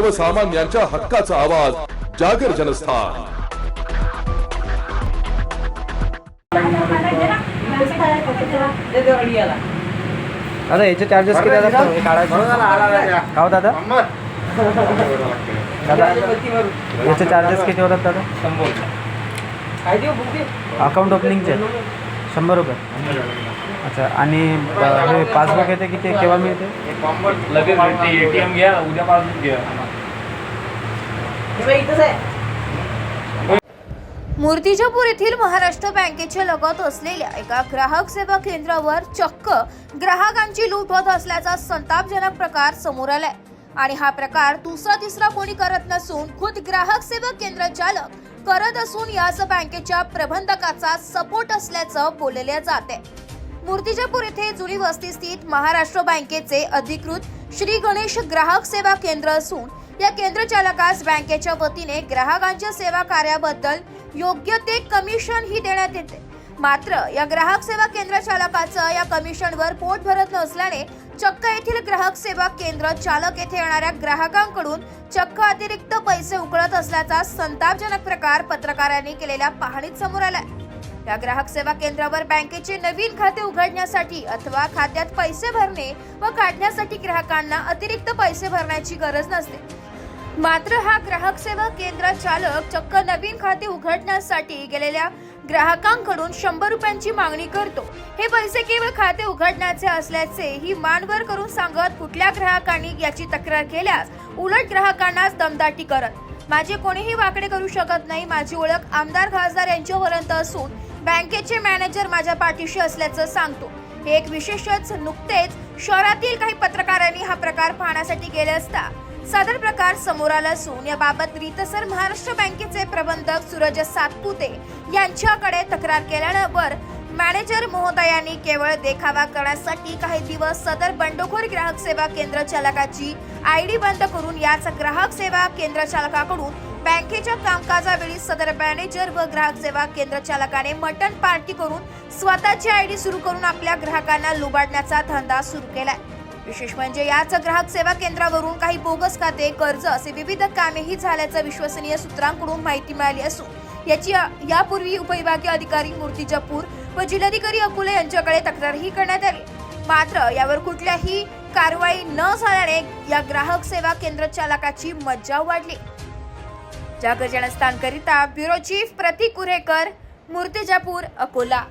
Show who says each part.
Speaker 1: सर्वसामान्यांच्या हक्काचा आवाज जागर जनस्थान.
Speaker 2: दादा याचे चार्जेस किती हे काढायचे. का हो दादा? दादा याचे चार्जेस किती होतात दादा? अकाउंट ओपनिंगचे शंभर रुपये. अच्छा आणि हे पासबुक येते किती? केव्हा मिळते?
Speaker 3: लगेच एटीएम घ्या उद्या पासून घ्या.
Speaker 4: मूर्तिजापूर येथील महाराष्ट्र बँकेच्या लगत असलेल्या एका ग्राहक सेवा केंद्रावर चक्क ग्राहकांची लूट होत असल्याचा संतापजनक प्रकार समोर आलाय. आणि हा प्रकार दुसरा तिसरा कोणी करत नसून खुद ग्राहक सेवा केंद्र चालक करत असून याच बँकेच्या प्रबंधकाचा सपोर्ट असल्याचं बोलले जाते मूर्तिजापूर येथे जुनी वस्ती स्थित महाराष्ट्र बँकेचे अधिकृत श्री गणेश ग्राहक सेवा केंद्र असून या केंद्र चालकास बँकेच्या वतीने ग्राहकांच्या सेवा कार्याबद्दल योग्य ते कमिशन ही देण्यात येते. मात्र या ग्राहक सेवा केंद्र चालकाचं या कमिशनवर पोट भरत नसल्याने चक्क येथील ग्राहक सेवा केंद्र चालक येथे येणाऱ्या ग्राहकांकडून चक्क अतिरिक्त पैसे उकळत असल्याचा संतापजनक प्रकार पत्रकारांनी केलेल्या पाहणीत समोर आलाय. या ग्राहक सेवा केंद्रावर बँकेचे नवीन खाते उघडण्यासाठी अथवा खात्यात पैसे भरणे व काढण्यासाठी ग्राहकांना अतिरिक्त पैसे भरण्याची गरज नसते. मात्र हा ग्राहक सेवा केंद्र चालक चक्क नवीन खाते उघडण्यासाठी गेलेल्या ग्राहकांकडून शंभर रुपयांची मागणी करतो. हे पैसे केवळ खाते उघडण्याचे असल्याचे ही मानवर करून सांगत कुठल्या ग्राहकांनी याची तक्रार केल्यास उलट ग्राहकांनाच दमदाटी करत. माझे कोणीही वाकडे करू शकत नाही. माझी ओळख आमदार खासदार यांच्यापर्यंत असून बँकेचे मॅनेजर माझ्या पाठीशी असल्याचं सांगतो. हे एक विशेषच नुकतेच शहरातील काही पत्रकारांनी हा प्रकार पाहण्यासाठी गेले असता सदर प्रकार समोर आला असून याबाबत रीतसर महाराष्ट्र बँकेचे प्रबंधक सूरज सातपुते यांच्याकडे तक्रार केल्यानंतर मॅनेजर महोदयांनी केवळ देखावा करण्यासाठी काही दिवस सदर बंडखोर ग्राहक सेवा केंद्र चालकाची आयडी बंद करून याच ग्राहक सेवा केंद्र चालकाकडून बँकेच्या कामकाजावेळी सदर मॅनेजर व ग्राहक सेवा केंद्र चालकाने मटन पार्टी करून स्वतःची आयडी सुरू करून आपल्या ग्राहकांना लुबाडण्याचा धंदा सुरू केलाय. विशेष म्हणजे याच ग्राहक सेवा केंद्रावरून काही बोगस खाते कर्ज असे विविध कामेही झाल्याचं विश्वसनीय सूत्रांकडून माहिती मिळाली असून याची यापूर्वी उपविभागीय अधिकारी मूर्तिजापूर व जिल्हाधिकारी अकोले यांच्याकडे तक्रारही करण्यात आली. मात्र यावर कुठल्याही कारवाई न झाल्याने या ग्राहक सेवा केंद्र चालकाची मज्जा वाढली. जागर जनस्थानकरिता ब्युरो चीफ प्रतीक कुरेकर मूर्तिजापूर अकोला.